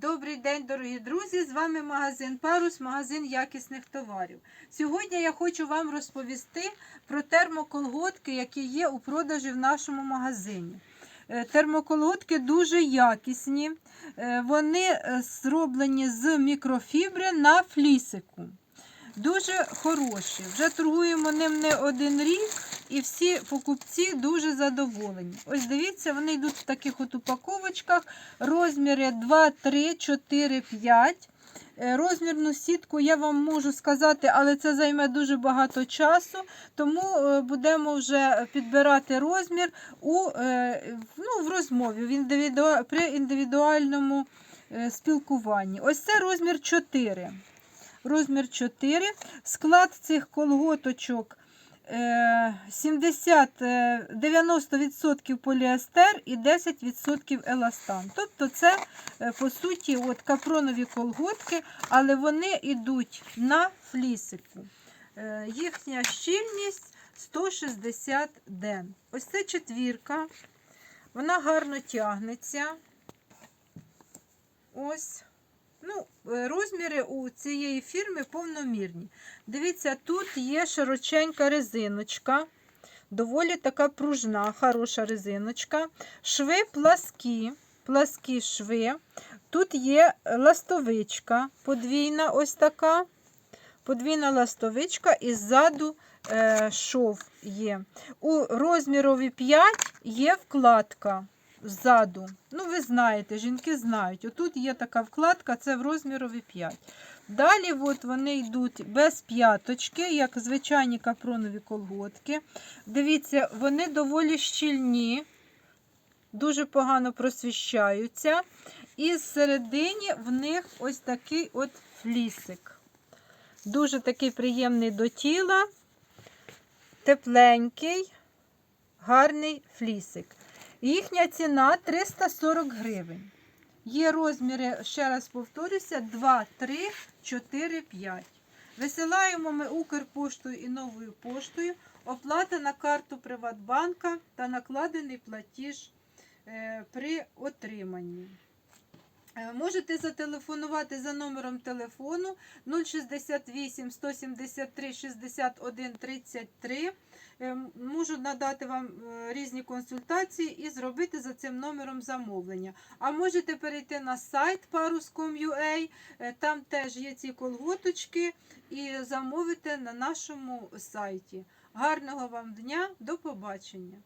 Добрий день, дорогі друзі! З вами магазин Парус, магазин якісних товарів. Сьогодні я хочу вам розповісти про термоколготки, які є у продажі в нашому магазині. Е, Термоколготки дуже якісні, Е, вони е, зроблені з мікрофібри на флісику. Дуже хороші. Вже торгуємо ним не один рік, і всі покупці дуже задоволені. Ось дивіться, вони йдуть в таких от упаковочках. Розміри 2, 3, 4, 5. Е, Розмірну сітку я вам можу сказати, але це займе дуже багато часу, тому е, будемо вже підбирати розмір у, е, ну, в розмові в індивіду... при індивідуальному е, спілкуванні. Ось це розмір 4 розмір 4. Склад цих колготочок 70, 90% поліестер і 10% еластан. Тобто це, е, по суті, от капронові колготки, але вони йдуть на флісику. Е, Їхня щільність 160 ден. Ось це четвірка. Вона гарно тягнеться. Ось. Е, розміри у цієї фірми повномірні. Дивіться, тут є широченька резиночка, доволі така пружна, хороша резиночка. Шви пласкі, пласкі шви. Тут є ластовичка подвійна, ось така. Подвійна ластовичка і ззаду е, шов є. У розмірові 5 є вкладка ззаду. Ну, ви знаєте, жінки знають. Отут є така вкладка, це в розмірові 5. Далі от вони йдуть без п'яточки, як звичайні капронові колготки. Дивіться, вони доволі щільні, дуже погано просвіщаються. І зсередині в них ось такий от флісик. Дуже такий приємний до тіла, тепленький, гарний флісик. Їхня ціна 340 гривень. Є розміри, ще раз повторюся, 2, 3, 4, 5. Висилаємо ми Укрпоштою і новою поштою. Оплата на карту Приватбанка та накладений платіж е, при отриманні. Е, Можете зателефонувати за номером телефону 068 173 61 33. Е, Можу надати вам е, різні консультації і зробити за цим номером замовлення. А можете перейти на сайт parus.com.ua, е, там теж є ці колготочки, і замовити на нашому сайті. Гарного вам дня, до побачення!